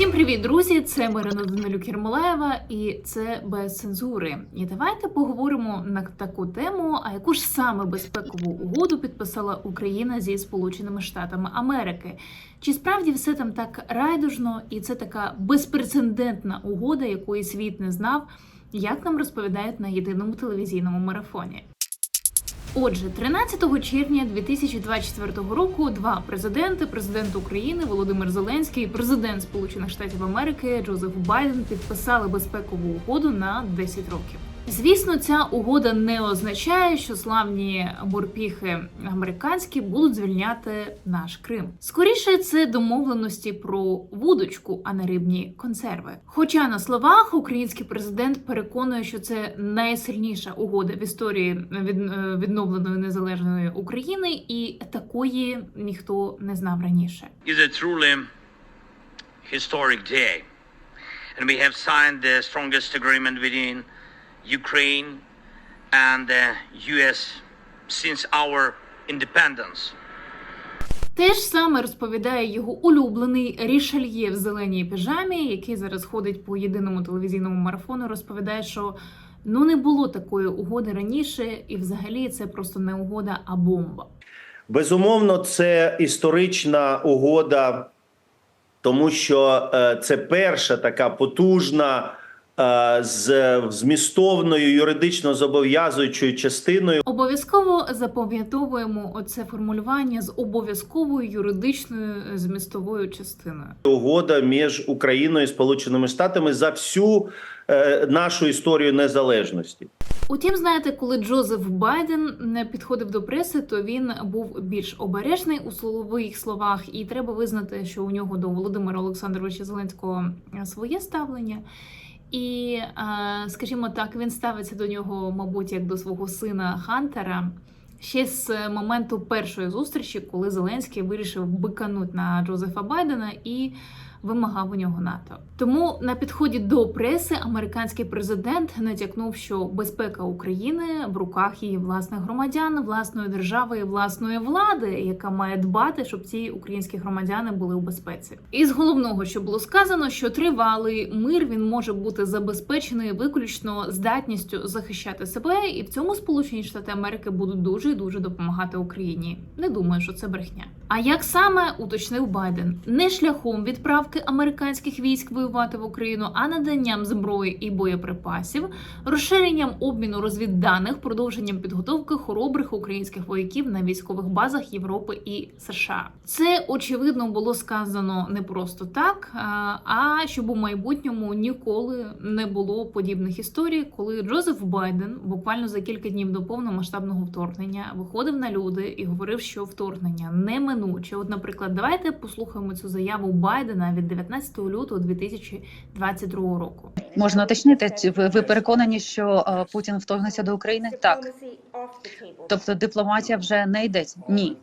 Всім привіт, друзі! Це Марина Данилюк Єрмолаєва і це без цензури. І давайте поговоримо на таку тему. А яку ж саме безпекову угоду підписала Україна зі Сполученими Штатами Америки? Чи справді все там так райдужно, і це така безпрецедентна угода, якої світ не знав, як нам розповідають на єдиному телевізійному марафоні? Отже, 13 червня 2024 року два президенти: президент України Володимир Зеленський президент Сполучених Штатів Америки Джозеф Байден підписали безпекову угоду на 10 років. Звісно, ця угода не означає, що славні морпіхи американські будуть звільняти наш Крим. Скоріше, це домовленості про вудочку, а не рибні консерви. Хоча на словах український президент переконує, що це найсильніша угода в історії е, відновленої незалежної України, і такої ніхто не знав раніше. is truly historic day. And we have signed the strongest agreement within Ukraine and the US since our independence. Те ж саме розповідає його улюблений Рішельє в зеленій піжамі, який зараз ходить по єдиному телевізійному марафону. Розповідає, що ну не було такої угоди раніше, і взагалі це просто не угода, а бомба. Безумовно, це історична угода, тому що е, це перша така потужна з змістовною юридично зобов'язуючою частиною. Обов'язково запам'ятовуємо оце формулювання з обов'язковою юридичною е, змістовою частиною. Угода між Україною і Сполученими Штатами за всю е, нашу історію незалежності. Утім, знаєте, коли Джозеф Байден не підходив до преси, то він був більш обережний у словових словах, і треба визнати, що у нього до Володимира Олександровича Зеленського е, своє ставлення. І, е, скажімо так, він ставиться до нього, мабуть, як до свого сина Хантера. Ще з моменту першої зустрічі, коли Зеленський вирішив бикануть на Джозефа Байдена і вимагав у нього НАТО. Тому на підході до преси американський президент натякнув, що безпека України в руках її власних громадян, власної держави і власної влади, яка має дбати, щоб ці українські громадяни були у безпеці. І з головного, що було сказано, що тривалий мир він може бути забезпечений виключно здатністю захищати себе, і в цьому Сполучені Штати Америки будуть дуже і дуже допомагати Україні. Не думаю, що це брехня. А як саме уточнив Байден, не шляхом відправки американських військ воювати в Україну, а наданням зброї і боєприпасів, розширенням обміну розвідданих, продовженням підготовки хоробрих українських вояків на військових базах Європи і США. Це очевидно було сказано не просто так, а щоб у майбутньому ніколи не було подібних історій, коли Джозеф Байден буквально за кілька днів до повномасштабного вторгнення виходив на люди і говорив, що вторгнення неминуче. От, наприклад, давайте послухаємо цю заяву Байдена від 19 лютого 2022 року. Можна уточнити, чи ви, переконані, що е, Путін вторгнеться до України? Так. Тобто дипломатія вже не йдеться? Ні.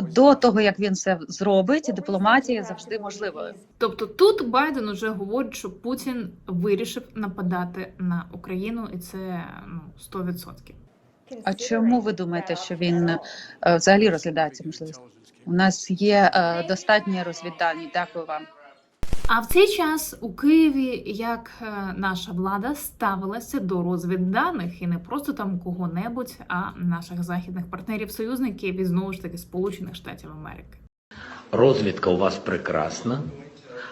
До того, як він це зробить, дипломатія завжди можливою. Тобто тут Байден уже говорить, що Путін вирішив нападати на Україну, і це ну 100%. А чому ви думаєте, що він е, взагалі розглядає цю можливість? У нас є е, достатні розвіддані. Дякую вам. А в цей час у Києві як е, наша влада ставилася до розвідданих і не просто там кого-небудь, а наших західних партнерів-союзників і знову ж таки Сполучених Штатів Америки. Розвідка у вас прекрасна,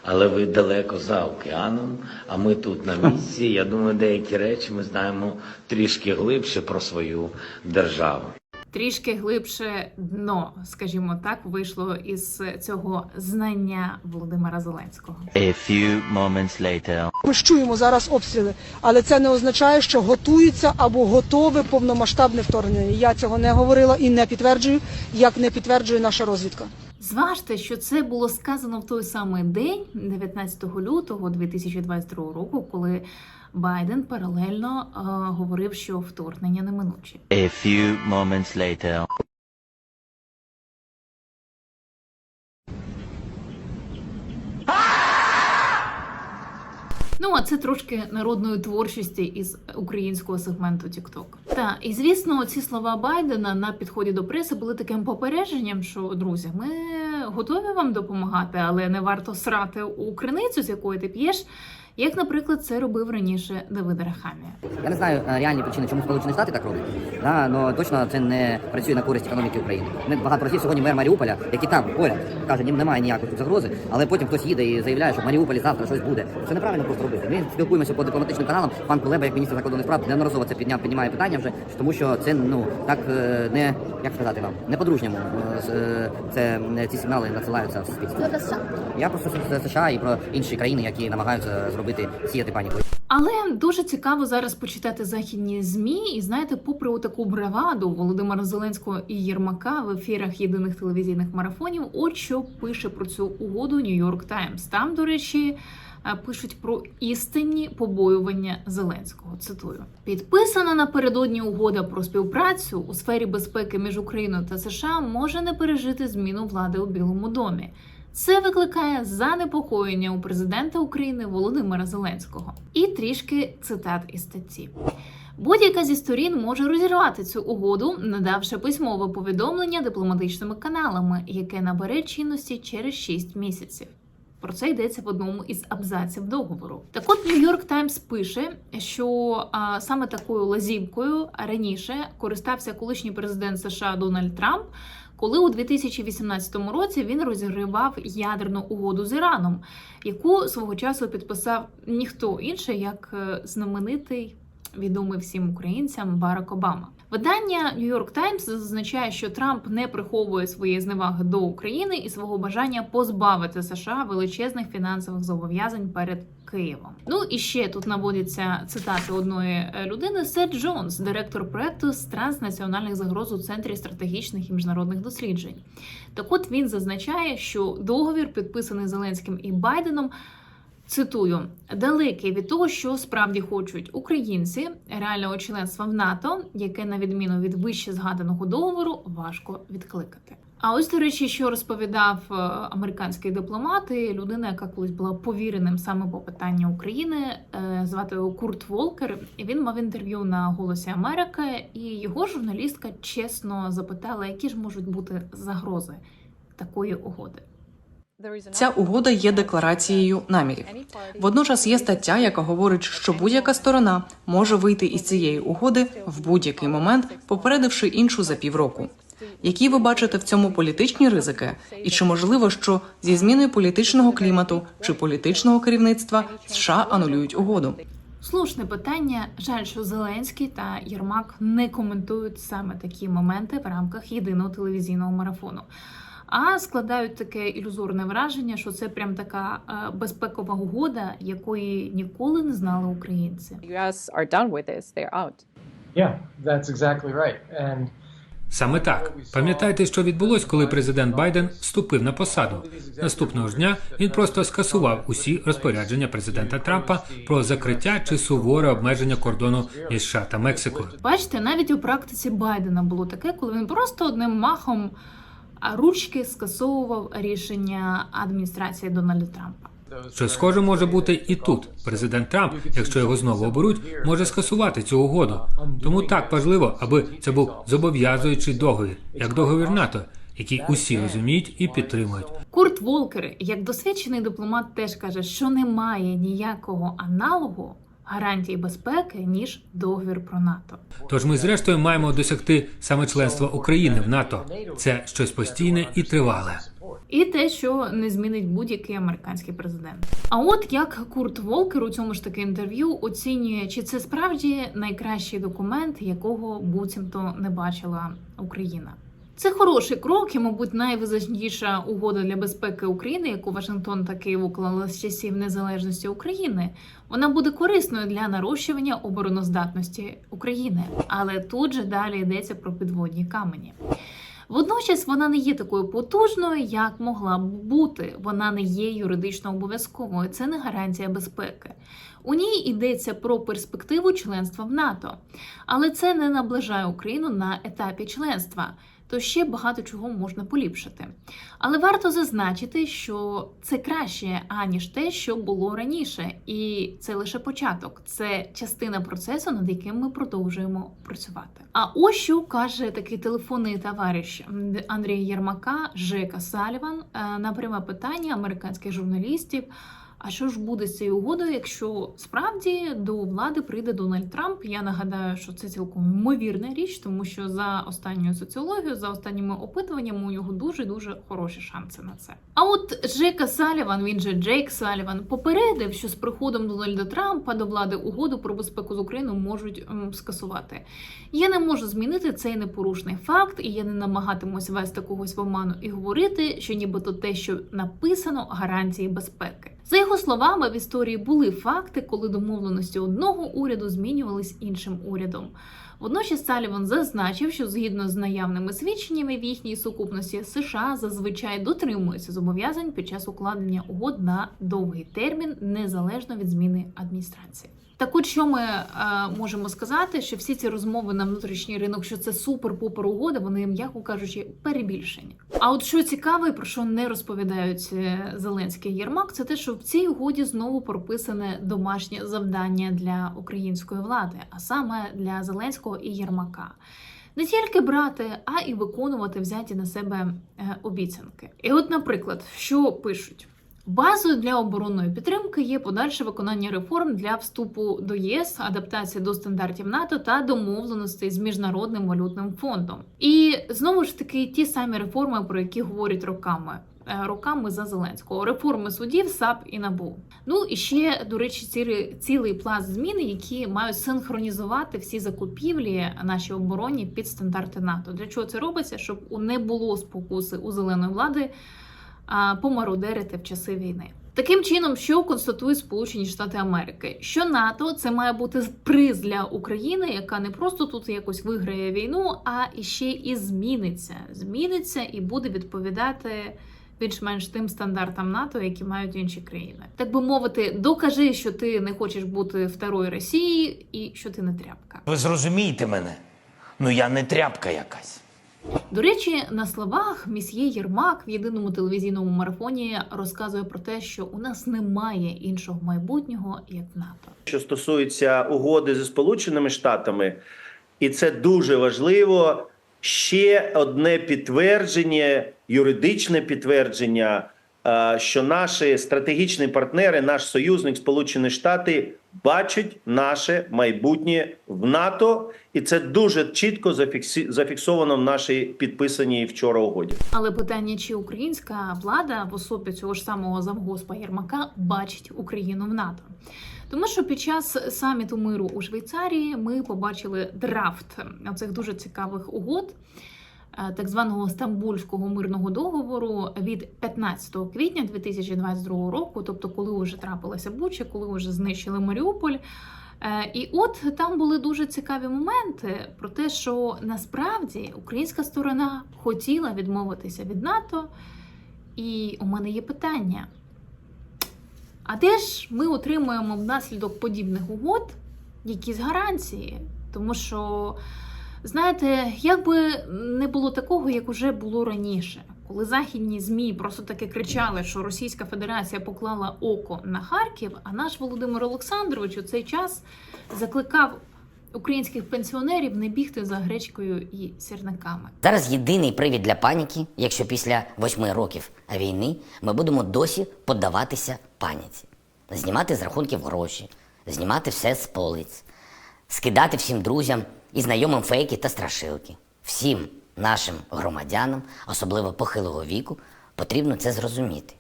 але ви далеко за океаном, а ми тут на місці. Я думаю, деякі речі ми знаємо трішки глибше про свою державу. Трішки глибше дно, скажімо так, вийшло із цього знання Володимира Зеленського. A few moments later. Ми ж чуємо зараз обстріли, але це не означає, що готується або готове повномасштабне вторгнення. Я цього не говорила і не підтверджую, як не підтверджує наша розвідка. Зважте, що це було сказано в той самий день, 19 лютого 2022 року, коли Байден паралельно е, говорив, що вторгнення неминуче. A few moments later. Ну а це трошки народної творчості із українського сегменту TikTok. Та і звісно, ці слова Байдена на підході до преси були таким попередженням, що друзі, ми готові вам допомагати, але не варто срати у криницю, з якої ти п'єш. Як, наприклад, це робив раніше Давид Рахамія. Я не знаю е, реальні причини, чому Сполучені Штати так роблять, да, але точно це не працює на користь економіки України. Ми багато разів сьогодні мер Маріуполя, який там поряд каже, ні, немає ніякої тут загрози, але потім хтось їде і заявляє, що в Маріуполі завтра щось буде. Це неправильно просто робити. Ми спілкуємося по дипломатичним каналам. Пан Кулеба, як міністр закордонних справ, неодноразово це підняв, піднімає питання вже, тому що це ну так е, не як сказати вам, не по-дружньому. е, Це ці сигнали надсилаються в суспільство. Я просто США і про інші країни, які намагаються зробити сіяти паніку. Але дуже цікаво зараз почитати західні змі, і знаєте, попри таку браваду Володимира Зеленського і Єрмака в ефірах єдиних телевізійних марафонів, от що пише про цю угоду Нью-Йорк Таймс. Там, до речі. е, Пишуть про істинні побоювання Зеленського. Цитую: підписана напередодні угода про співпрацю у сфері безпеки між Україною та США може не пережити зміну влади у Білому домі. Це викликає занепокоєння у президента України Володимира Зеленського. І трішки цитат із статті. Будь-яка зі сторін може розірвати цю угоду, надавши письмове повідомлення дипломатичними каналами, яке набере чинності через 6 місяців. Про це йдеться в одному із абзаців договору. Так от Нью-Йорк Таймс пише, що а, саме такою лазівкою раніше користався колишній президент США Дональд Трамп, коли у 2018 році він розігривав ядерну угоду з Іраном, яку свого часу підписав ніхто інший, як е, знаменитий відомий всім українцям Барак Обама. Видання New York Times зазначає, що Трамп не приховує своєї зневаги до України і свого бажання позбавити США величезних фінансових зобов'язань перед Києвом. Ну і ще тут наводяться цитати одної е, людини. Сет Джонс, директор проекту з транснаціональних загроз у центрі стратегічних і міжнародних досліджень. Так от він зазначає, що договір, підписаний Зеленським і Байденом. Цитую, далекий від того, що справді хочуть українці реального членства в НАТО, яке на відміну від вище згаданого договору важко відкликати. А ось до речі, що розповідав е, американський дипломат, і людина, яка колись була повіреним саме по питанню України, е, звати його Курт Волкер. Він мав інтерв'ю на Голосі Америки, і його журналістка чесно запитала, які ж можуть бути загрози такої угоди. Ця угода є декларацією намірів. Водночас є стаття, яка говорить, що будь-яка сторона може вийти із цієї угоди в будь-який момент, попередивши іншу за півроку. Які ви бачите в цьому політичні ризики? І чи можливо, що зі зміною політичного клімату чи політичного керівництва США анулюють угоду? Слушне питання. Жаль, що Зеленський та Єрмак не коментують саме такі моменти в рамках єдиного телевізійного марафону. А складають таке ілюзорне враження, що це прям така е, безпекова угода, якої ніколи не знали українці. US are done with this. They're out. Yeah, that's exactly right. And Саме так. Пам'ятайте, що відбулось, коли президент Байден вступив на посаду. Наступного ж дня він просто скасував усі розпорядження президента Трампа про закриття чи суворе обмеження кордону між США та Мексикою. Бачите, навіть у практиці Байдена було таке, коли він просто одним махом а, ручки скасовував рішення адміністрації Дональда Трампа. Що схоже може бути і тут. Президент Трамп, якщо його знову оберуть, може скасувати цю угоду. Тому так важливо, аби це був зобов'язуючий договір, як договір НАТО, який усі розуміють і підтримують. Курт Волкер, як досвідчений дипломат, теж каже, що немає ніякого аналогу гарантій безпеки ніж договір про НАТО. Тож ми зрештою маємо досягти саме членства України в НАТО. Це щось постійне і тривале. І те, що не змінить будь-який американський президент. А от як Курт Волкер у цьому ж таки інтерв'ю оцінює, чи це справді найкращий документ, якого буцімто не бачила Україна. Це хороший крок і, мабуть, найвизначніша угода для безпеки України, яку Вашингтон та Київ уклали з часів незалежності України. Вона буде корисною для нарощування обороноздатності України. Але тут же далі йдеться про підводні камені. Водночас вона не є такою потужною, як могла б бути. Вона не є юридично обов'язковою. Це не гарантія безпеки. У ній йдеться про перспективу членства в НАТО, але це не наближає Україну на етапі членства. То ще багато чого можна поліпшити. Але варто зазначити, що це краще, аніж те, що було раніше, і це лише початок, це частина процесу, над яким ми продовжуємо працювати. А ось що каже такий телефонний товариш Андрія Єрмака, Жека Саліван, е, на пряме питання американських журналістів. А що ж буде з цією угодою, якщо справді до влади прийде Дональд Трамп? Я нагадаю, що це цілком ймовірна річ, тому що за останньою соціологією, за останніми опитуваннями, у нього дуже дуже хороші шанси на це. А от Джека Саліван, він же Джейк Саліван, попередив, що з приходом Дональда Трампа до влади угоду про безпеку з Україною можуть ем, скасувати. Я не можу змінити цей непорушний факт, і я не намагатимусь вести когось в оману і говорити, що нібито те, що написано, гарантії безпеки. За його словами, в історії були факти, коли домовленості одного уряду змінювались іншим урядом. Водночас Саліван зазначив, що згідно з наявними свідченнями в їхній сукупності США зазвичай дотримуються зобов'язань під час укладення угод на довгий термін, незалежно від зміни адміністрації. Так от що ми е, можемо сказати, що всі ці розмови на внутрішній ринок, що це супер-пупер угода, вони, м'яко кажучи, перебільшені. А от що цікаво, про що не розповідають е, Зеленський і Єрмак, це те, що в цій угоді знову прописане домашнє завдання для української влади, а саме для Зеленського і Єрмака. Не тільки брати, а і виконувати взяті на себе е, обіцянки. І от, наприклад, що пишуть. Базою для оборонної підтримки є подальше виконання реформ для вступу до ЄС, адаптація до стандартів НАТО та домовленостей з міжнародним валютним фондом. І знову ж таки ті самі реформи, про які говорять роками. Е, Роками за Зеленського реформи судів, САП і НАБУ. Ну і ще до речі, цілий, цілий пласт змін, які мають синхронізувати всі закупівлі нашій обороні під стандарти НАТО. Для чого це робиться? Щоб у не було спокуси у зеленої влади а, помародерити в часи війни. Таким чином, що констатують Сполучені Штати Америки, що НАТО це має бути приз для України, яка не просто тут якось виграє війну, а іще і зміниться. Зміниться і буде відповідати більш-менш тим стандартам НАТО, які мають інші країни. Так би мовити, докажи, що ти не хочеш бути второю Росією і що ти не тряпка. Ви зрозумієте мене? Ну я не тряпка якась. До речі, на словах місьє Єрмак в єдиному телевізійному марафоні розказує про те, що у нас немає іншого майбутнього як НАТО. Що стосується угоди зі Сполученими Штатами, і це дуже важливо. Ще одне підтвердження, юридичне підтвердження, е, що наші стратегічні партнери, наш союзник Сполучені Штати, бачать наше майбутнє в НАТО, і це дуже чітко зафіксовано в нашій підписаній вчора угоді. Але питання, чи українська влада в особі цього ж самого завгоспа Єрмака бачить Україну в НАТО? Тому що під час саміту миру у Швейцарії ми побачили драфт оцих дуже цікавих угод. е, Так званого Стамбульського мирного договору від 15 квітня 2022 року, тобто коли вже трапилася Буча, коли вже знищили Маріуполь. Е, І от там були дуже цікаві моменти про те, що насправді українська сторона хотіла відмовитися від НАТО. І у мене є питання: а де ж ми отримуємо внаслідок подібних угод якісь гарантії? Тому що, знаєте, як би не було такого, як уже було раніше, коли західні ЗМІ просто таки кричали, що Російська Федерація поклала око на Харків, а наш Володимир Олександрович у цей час закликав українських пенсіонерів не бігти за гречкою і сірниками. Зараз єдиний привід для паніки, якщо після восьми років війни ми будемо досі поддаватися паніці, знімати з рахунків гроші, знімати все з полиць, скидати всім друзям і знайомим фейки та страшилки. Всім нашим громадянам, особливо похилого віку, потрібно це зрозуміти.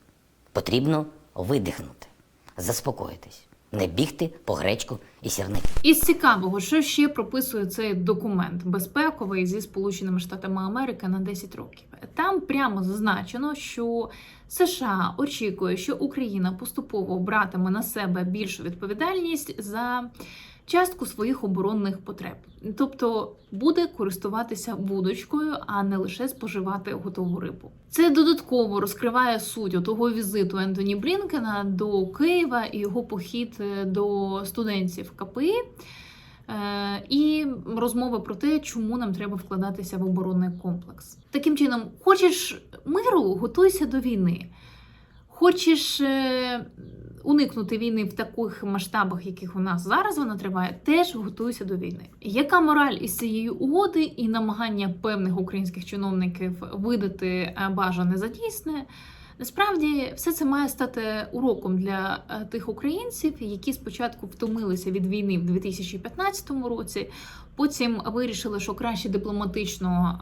Потрібно видихнути, заспокоїтись, не бігти по гречку і сірник. Із цікавого, що ще прописує цей документ безпековий зі Сполученими Штатами Америки на 10 років. Там прямо зазначено, що США очікує, що Україна поступово братиме на себе більшу відповідальність за частку своїх оборонних потреб, тобто буде користуватися вудочкою, а не лише споживати готову рибу. Це додатково розкриває суть того візиту Ентоні Блінкена до Києва і його похід е, до студентів КПІ. Е, і розмова про те, чому нам треба вкладатися в оборонний комплекс. Таким чином, хочеш миру, готуйся до війни. Хочеш е, уникнути війни в таких масштабах, яких у нас зараз вона триває, теж готуються до війни. Яка мораль із цієї угоди і намагання певних українських чиновників видати е, бажане за дійсне? Насправді все це має стати уроком для е, тих українців, які спочатку втомилися від війни в 2015 році. Потім вирішили, що краще дипломатично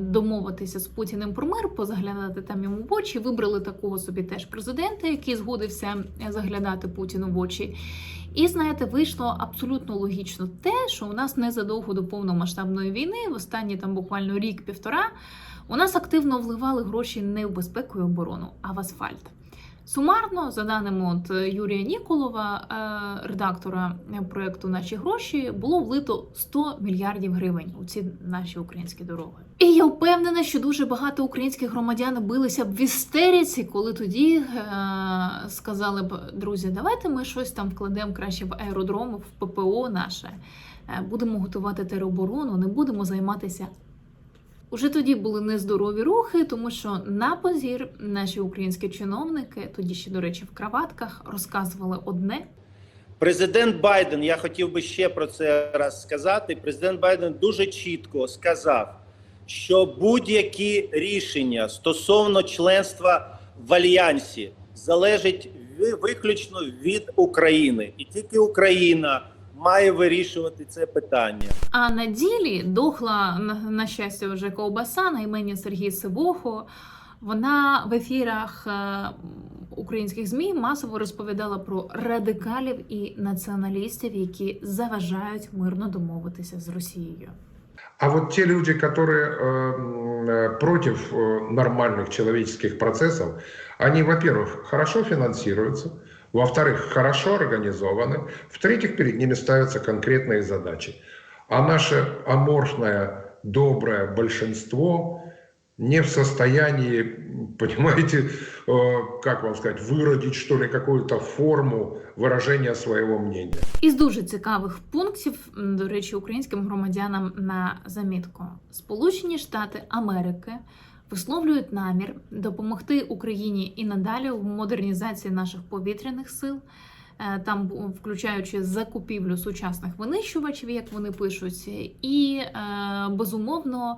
домовитися з Путіним про мир, позаглядати там йому в очі. Вибрали такого собі теж президента, який згодився е, заглядати Путіну в очі. І знаєте, вийшло абсолютно логічно те, що у нас незадовго до повномасштабної війни, в останні там буквально рік-півтора, у нас активно вливали гроші не в безпеку і оборону, а в асфальт. Сумарно, за даними от е, Юрія Ніколова, е, редактора проекту Наші гроші, було влито 100 мільярдів гривень у ці наші українські дороги. І я впевнена, що дуже багато українських громадян билися б в істериці, коли тоді е, сказали б друзі, давайте ми щось там вкладемо краще в аеродром, в ППО наше. Е, Будемо готувати тероборону, не будемо займатися Уже тоді були нездорові рухи, тому що на позір наші українські чиновники, тоді ще, до речі, в краватках, розказували одне, Президент Байден, я хотів би ще про це раз сказати. Президент Байден дуже чітко сказав, що будь-які рішення стосовно членства в альянсі залежить ви- виключно від України, і тільки Україна має вирішувати це питання. А на ділі дохла на, на щастя вже ковбаса на імені Сергій Сивохо. Вона в ефірах е, українських змі масово розповідала про радикалів і націоналістів, які заважають мирно домовитися з Росією. А вот те люди, которые э, м, э, против э, нормальных человеческих процессов, они, во-первых, хорошо финансируются, во-вторых, хорошо организованы, в-третьих, перед ними ставятся конкретные задачи. А наше аморфное, доброе большинство не в состоянии, м, понимаете, э, как вам сказать, выродить, что ли, какую-то форму выражения своего мнения. Із дуже цікавих пунктів, м, до речі, українським громадянам на замітку. Сполучені Штати Америки Висловлюють намір допомогти Україні і надалі в модернізації наших повітряних сил. е, Там включаючи закупівлю сучасних винищувачів, як вони пишуть, і е, безумовно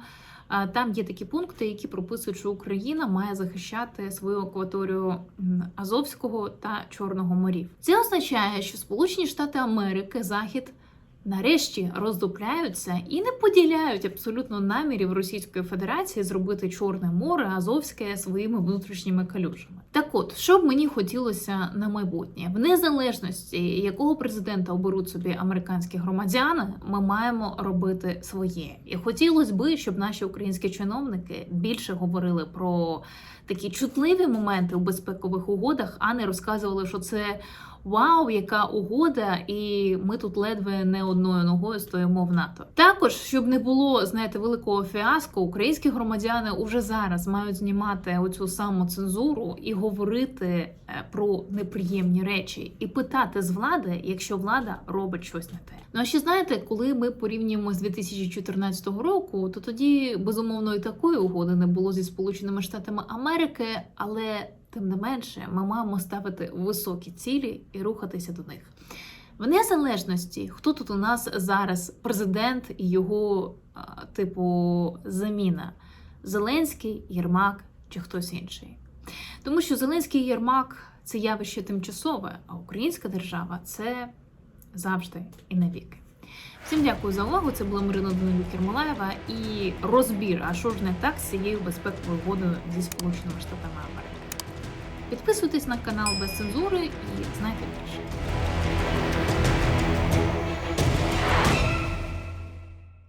е, там є такі пункти, які прописують, що Україна має захищати свою акваторію Азовського та Чорного морів. Це означає, що Сполучені Штати Америки, Захід нарешті роздупляються і не поділяють абсолютно намірів Російської Федерації зробити Чорне море, Азовське своїми внутрішніми калюжами. Так от, що б мені хотілося на майбутнє, в незалежності якого президента оберуть собі американські громадяни, ми маємо робити своє. І хотілося би, щоб наші українські чиновники більше говорили про такі чутливі моменти у безпекових угодах, а не розказували, що це вау, яка угода, і ми тут ледве не одною ногою стоїмо в НАТО. Також, щоб не було, знаєте, великого фіаско, українські громадяни уже зараз мають знімати оцю самоцензуру і говорити е, про неприємні речі, і питати з влади, якщо влада робить щось не те. Ну а ще знаєте, коли ми порівнюємо з 2014 року, то тоді безумовно і такої угоди не було зі Сполученими Штатами Америки, але тим не менше ми маємо ставити високі цілі і рухатися до них. В незалежності, хто тут у нас зараз президент і його типу заміна Зеленський, Єрмак чи хтось інший. Тому що Зеленський і Єрмак це явище тимчасове, а українська держава це завжди і навіки. Всім дякую за увагу. Це була Марина Данилюк Кермолаєва і розбір, а що ж не так з цією безпековою угодою зі Сполученими Штатами Америки. Підписуйтесь на канал без цензури і знайте більше.